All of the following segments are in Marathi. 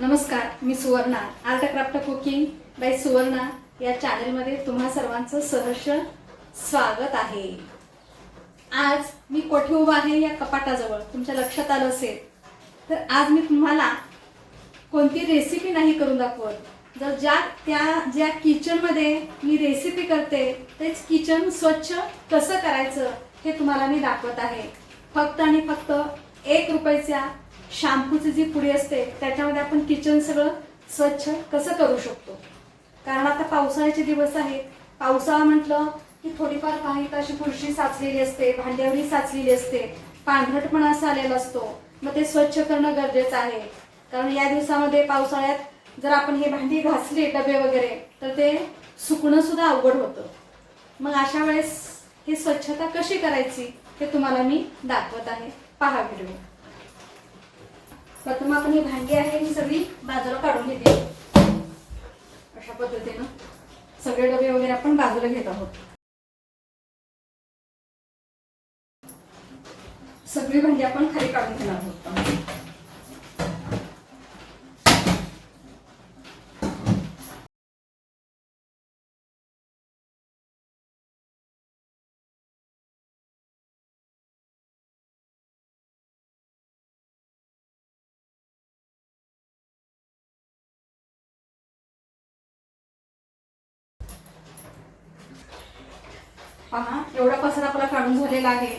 नमस्कार मी Suvarna. Art craft cooking by Suvarna या चॅनलमध्ये तुम्हा सर्वांचं सहर्ष स्वागत आहे. आज मी कोठे उभा आहे या कपाटाजवळ? तुमच्या लक्षात आलं असेल. तर आज मी तुम्हाला कोणती रेसिपी नाही करून दाखवत. जर ज्या त्या ज्या किचनमध्ये मी रेसिपी करते तेच किचन स्वच्छ कसं करायचं हे तुम्हाला मी दाखवत आहे. फक्त आणि फक्त एक रुपयाच्या शॅम्पूची जी पुडी असते त्याच्यामध्ये आपण किचन सगळं स्वच्छ कसं करू शकतो? कारण आता पावसाळ्याचे दिवस आहेत. पावसाळा म्हटलं की थोडीफार काही अशी पुरशी साचलेली असते भांड्यावरही साचलेली असते पांढरटपणा असा आलेला असतो. मग ते स्वच्छ करणं गरजेचं आहे. कारण या दिवसामध्ये पावसाळ्यात जर आपण हे भांडी घासली डबे वगैरे तर ते सुकणं सुद्धा अवघड होतं. मग अशा वेळेस ही स्वच्छता कशी करायची हे तुम्हाला मी दाखवत आहे. पहा व्हिडिओ. प्रथम आपण ही भांडी आहे ही सगळी बाजूला काढून घेते. अशा पद्धतीनं सगळे डबे वगैरे आपण बाजूला घेत आहोत. सगळी भांडी आपण खाली काढून घेणार आहोत. पहा एवढा पसारा आपला काढून झालेला आहे.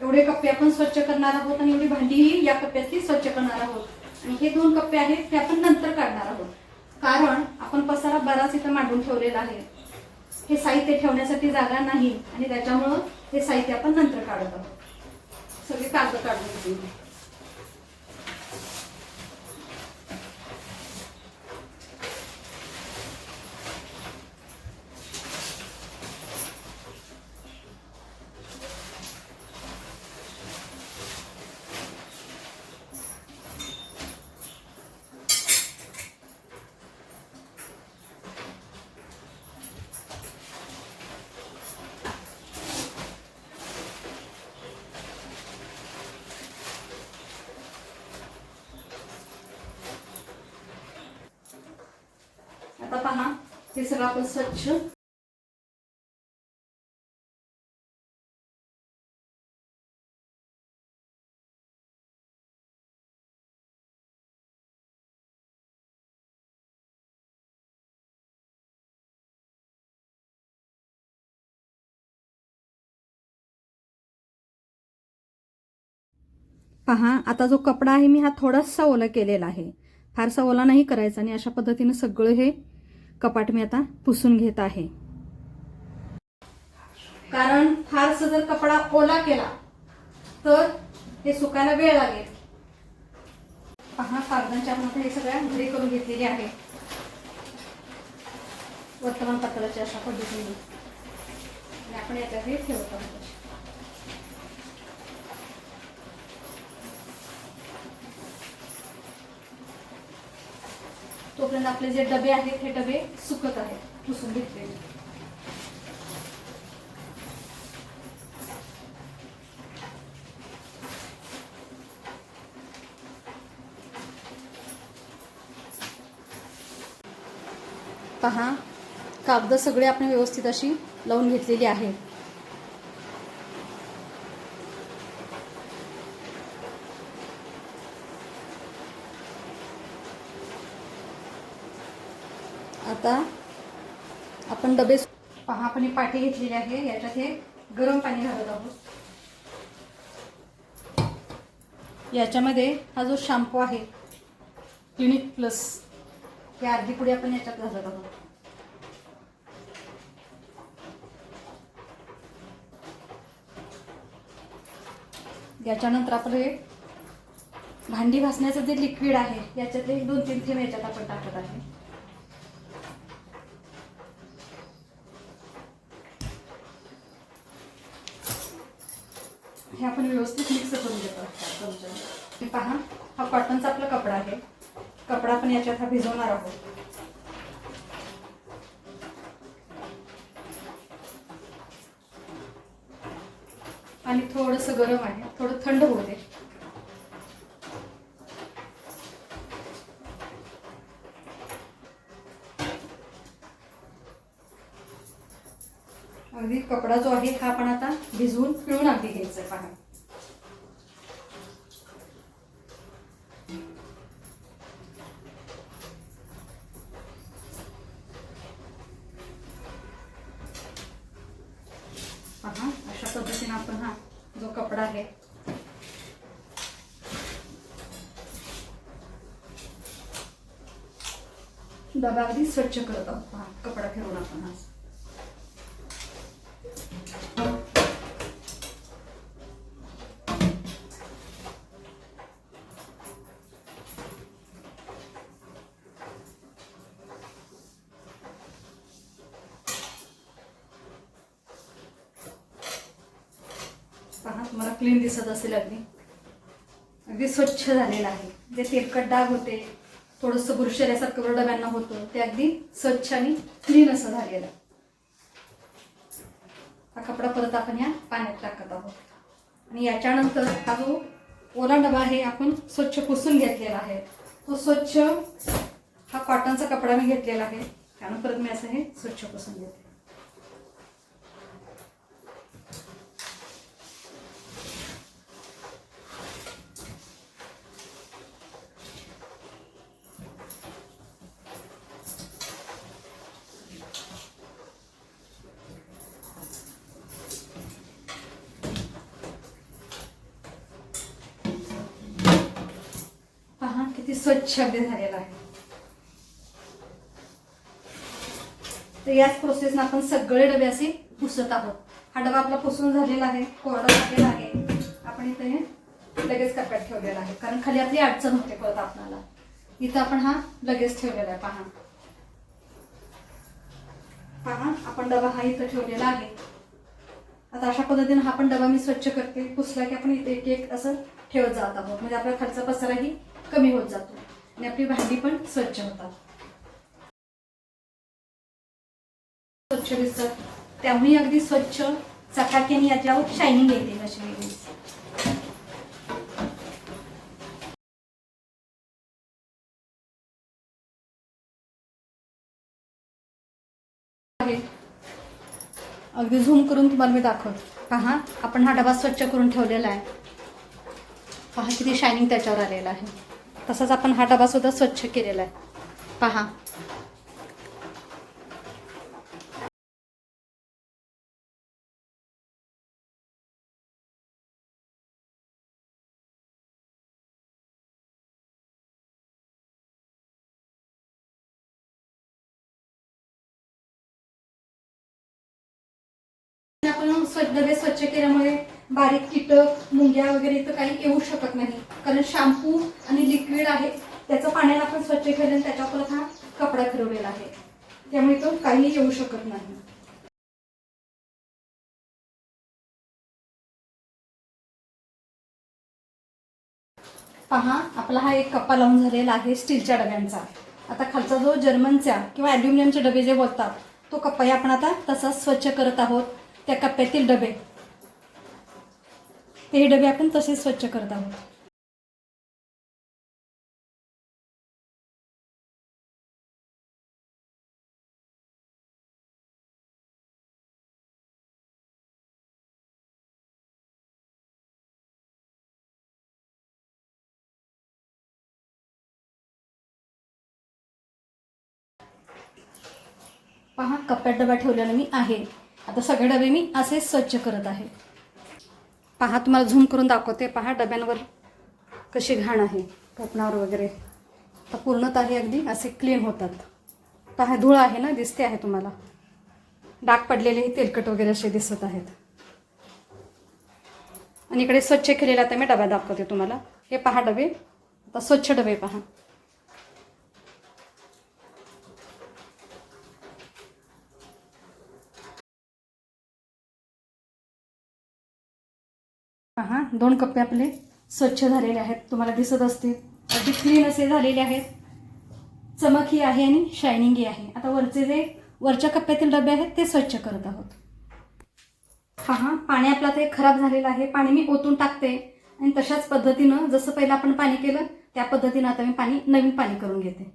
एवढे कप्पे आपण स्वच्छ करणार आहोत आणि एवढी भांडीही या कप्प्यातली स्वच्छ करणार आहोत. आणि हे दोन कप्पे आहेत ते आपण नंतर काढणार आहोत. कारण आपण पसारा बराच इथं मांडून ठेवलेला आहे. हे साहित्य ठेवण्यासाठी जागा नाही आणि त्याच्यामुळं हे साहित्य आपण नंतर काढत आहोत. सगळे कागद काढून घेतील आता पहा हे सगळं आपण स्वच्छ पहा आता जो कपडा आहे मी हा थोडासा ओला केलेला आहे. फारसा ओला नाही करायचा आणि अशा पद्धतीने सगळं हे कपाट मी आता पुसून घेत आहे. कारण फारसा जर कपडा ओला केला तर हे सुकायला वेळ लागेल. पहा कागदांच्या मध्ये हे सगळ्या घरी करून घेतलेली आहे. वर्तमानपत्राच्या अशा पद्धतीने. आपण याच्यात हे ठेवत. आहोत तोपर्यंत आपले जे डबे आहेत हे डबे सुकत आहेत पुसून घेतलेले पहा कागद सगळे आपण व्यवस्थित अशी लावून घेतलेली आहे आता आपण डबे पहा आपण पाठी घेतलेली आहे. याच्यात हे गरम पाणी घालत आहोत. याच्यामध्ये हा जो शॅम्पू आहे क्लिनिक प्लस हे अर्धी पुढे आपण याच्यात घालत आहोत. याच्यानंतर आपलं हे भांडी घासण्याचं जे लिक्विड आहे याच्यातले दोन तीन थेंब याच्यात आपण टाकत आहे. हे आपण व्यवस्थित मिक्स करून घेतो. हे पहा हा कॉटनचा आपला कपडा आहे. कपडा पण याच्यात हा भिजवणार आहोत. आणि थोडंसं गरम आहे. थोडं थंड होऊ दे अगदी कपडा जो आहे हा आपण आता भिजवून पिळून अगदी घ्यायचा पहा. पहा अशा पद्धतीने आपण हा जो कपडा आहे डबा अगदी स्वच्छ करत आहोत. पहा कपडा फिरवून आपण आज पहा तुम्हाला क्लीन दिसत असेल अगदी. अगदी स्वच्छ झालेलं आहे. जे तेलकट डाग होते थोडंसं बुरशेऱ्यासारखं वर डब्यांना होतं ते अगदी स्वच्छ आणि क्लीन असं झालेलं. हा कपडा परत आपण या पाण्यात टाकत आहोत. आणि याच्यानंतर हा जो ओला डबा आहे आपण स्वच्छ पुसून घेतलेला आहे. तो स्वच्छ हा कॉटनचा कपडा मी घेतलेला आहे. त्यानंतर परत मी असं हे स्वच्छ पुसून घेते पहा किती झालेला आहे. तर याच प्रोसेसनं आपण सगळे डबे असे पुसत आहोत. हा डबा आपला पुसून झालेला आहे कोरडा झालेला आहे. आपण इथे हे लगेच कप्प्यात ठेवलेला आहे. कारण खाली आपली अडचण होते परत आपणाला. इथं आपण हा लगेच ठेवलेला आहे. पहा. पहा आपण डबा हा इथं ठेवलेला आहे. आता अशा पद्धतीने हा पण डबा मी स्वच्छ करते. पुसला की आपण इथे एक एक असं ठेवत जात आहोत. म्हणजे आपला खर्च पसराही कमी होत जातो. आणि आपली भांडी पण स्वच्छ होतात. स्वच्छ दिसतात. त्यामुळे अगदी स्वच्छ चकाक्याने याच्यावर शायनिंग येते अशी वेगळी अगदी झूम करून तुम्हाला मी दाखवतो. पहा आपण हा डबा स्वच्छ करून ठेवलेला आहे. पहा किती शायनिंग त्याच्यावर आलेलं आहे. तसंच आपण हा डबा सुद्धा स्वच्छ केलेला आहे. पहा. आपण स्वच्छ डबे स्वच्छ केल्यामुळे बारीक कीटक मुंग्या वगैरे इथं काही येऊ शकत नाही. कारण शॅम्पू आणि लिक्विड आहे त्याचं पाण्याने आपण स्वच्छ केलं आणि त्याच्यावर परत हा कपडा फिरवलेला आहे. त्यामुळे तो काही येऊ शकत नाही. पहा आपला हा एक कप्पा लावून झालेला आहे स्टीलच्या डब्यांचा. आता खालचा जो जर्मनच्या किंवा ॲल्युमिनियमचे डबे जे बोलतात तो कप्पाही आपण आता तसाच स्वच्छ करत आहोत. त्या कप्प्यातील डबे. हे डबे आपण तसेच स्वच्छ करत आहोत. पहा कप्प्यात डबा ठेवलेला मी आहे. आता सगळे डबे मी असेच स्वच्छ करत आहे. पहा तुम्हाला झूम करून दाखवते. पहा डब्यांवर कशी घाण आहे. टोपणावर वगैरे. तर पूर्णतः हे अगदी असे क्लीन होतात. पहा धूळ आहे ना दिसते आहे तुम्हाला. डाग पडलेलेही तेलकट वगैरे असे दिसत आहेत. आणि इकडे स्वच्छ केलेला आता मी डबा दाखवते तुम्हाला. हे पहा डबे. आता स्वच्छ डबे पहा पहा दोन कप्पे आपले स्वच्छ झालेले आहेत. तुम्हाला दिसत असतील. अगदी क्लीन असे झालेले आहेत. चमक ही आहे आणि शायनिंग ही आहे. आता वरचे जे वरच्या कप्प्यातील डबे आहेत ते स्वच्छ करत आहोत. पहा पाणी आपलं आता खराब झालेलं आहे. पाणी मी ओतून टाकते. आणि तशाच पद्धतीनं जसं पहिलं आपण पाणी केलं त्या पद्धतीनं आता मी पाणी नवीन पाणी करून घेते.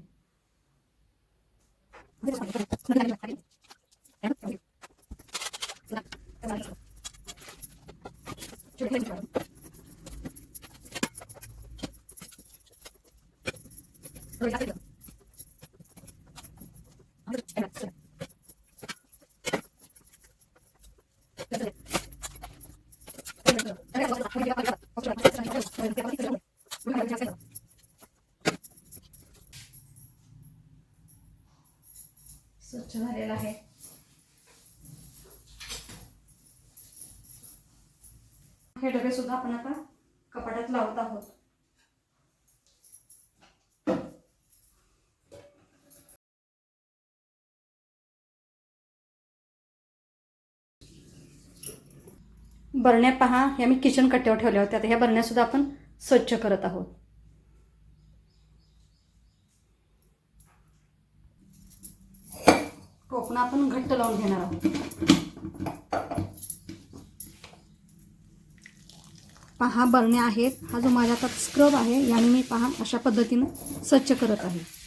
स्वच्छ झालेला आहे हे डबे सुद्धा आपण आता कपाटात लावत आहोत. बरण्या पहा या मी किचन कट्ट्यावर ठेवल्या होत्या. आता ह्या बरण्या सुद्धा आपण स्वच्छ करत आहोत. टोपणं आपण घट्ट लावून घेणार आहोत. पहा बरण्या आहेत. हा जो माझ्या हातात स्क्रब आहे याने मी पहा अशा पद्धतीनं स्वच्छ करत आहे.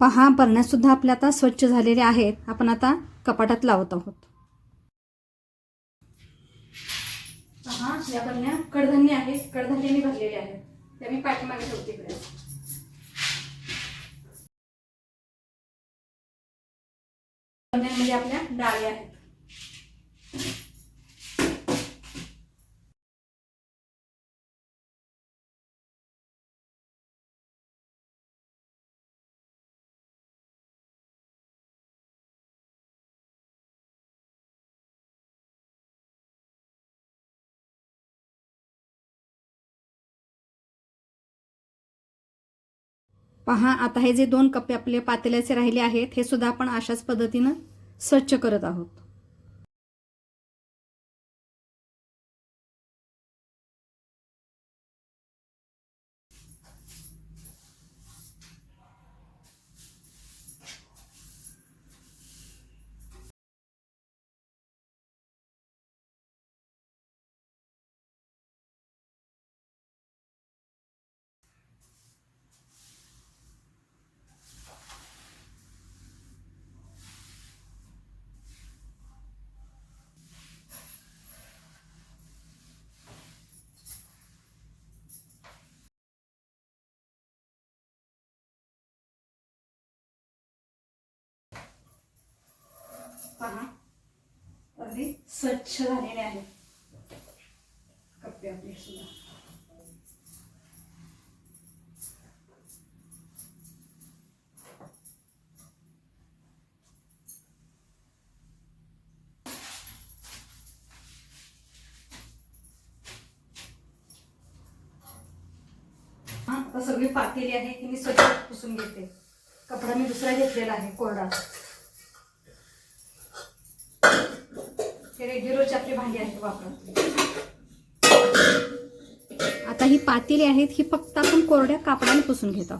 पहा बरण्यासुद्धा आपल्या आता स्वच्छ झालेल्या आहेत. आपण आता कपाटात लावत आहोत. पहा या बरण्या कडधान्य आहेत. कडधान्याने भरलेले आहेत. त्या मी पाठीमागे ठेवते इकडे. बरण्यांमध्ये म्हणजे आपल्या डाळी आहेत. पहा आता हे जे दोन कप्पे आपले पातेल्याचे राहिले आहेत हे सुद्धा आपण अशाच पद्धतीनं स्वच्छ करत आहोत पहा अगदी स्वच्छ झालेले आहेत कप्पे आपले सुद्धा. हा सगळी पातेली आहे ती मी स्वच्छ पुसून घेते. कपडा मी दुसरा घेतलेला आहे कोरडा. रेग्युलरची आपली भांडी आहेत आता ही पातेली आहेत ही फक्त आपण कोरड्या कापडाने पुसून घेत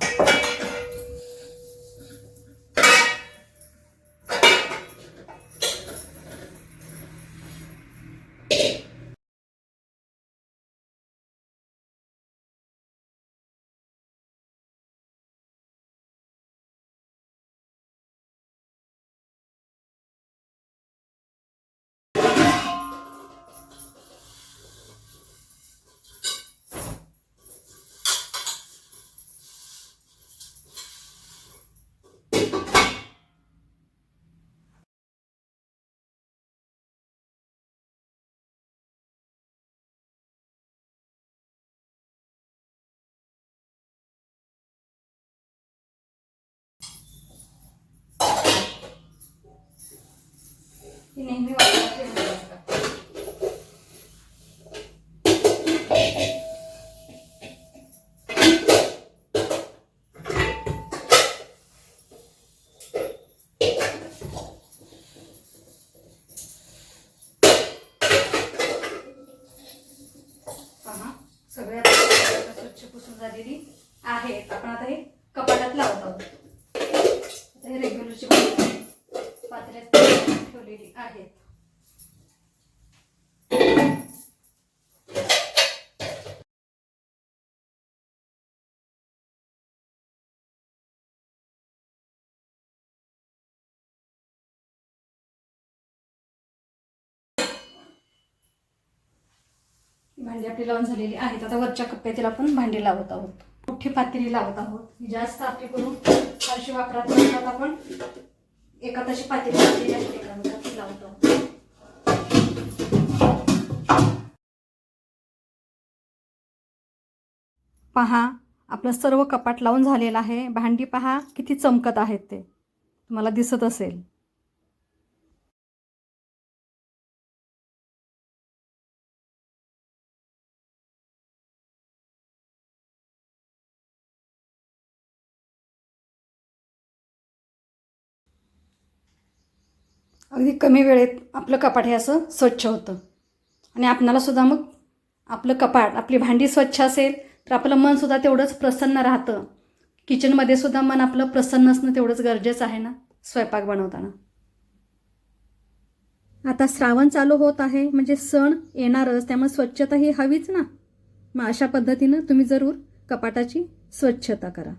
ती नेहमी वाटत सगळ्या स्वच्छ पुसून झालेली आहे. आपण आता हे कपाटात लावत आहोत. रेग्युलरची ठेवलेली आहेत. भांडी आपली लावून झालेली आहेत. आता वरच्या कप्प्यातील आपण भांडी लावत आहोत. मोठी पातेली लावत आहोत. जास्त आपली करून फारशी वापरात आपण. एका तशी पातेली असते लावत. पहा आपलं सर्व कपाट लावून झालेलं आहे. भांडी पहा किती चमकत आहेत ते. तुम्हाला दिसत असेल. अगदी कमी वेळेत आपलं कपाट हे असं स्वच्छ होतं. आणि आपणालासुद्धा मग आपलं कपाट आपली भांडी स्वच्छ असेल तर आपलं मनसुद्धा तेवढंच प्रसन्न राहतं. किचनमध्ये सुद्धा मन आपलं प्रसन्न असणं तेवढंच गरजेचं आहे ना स्वयंपाक बनवताना. आता श्रावण चालू होत आहे म्हणजे सण येणारच त्यामुळे स्वच्छता ही हवीच ना? मग अशा पद्धतीनं तुम्ही जरूर कपाटाची स्वच्छता करा.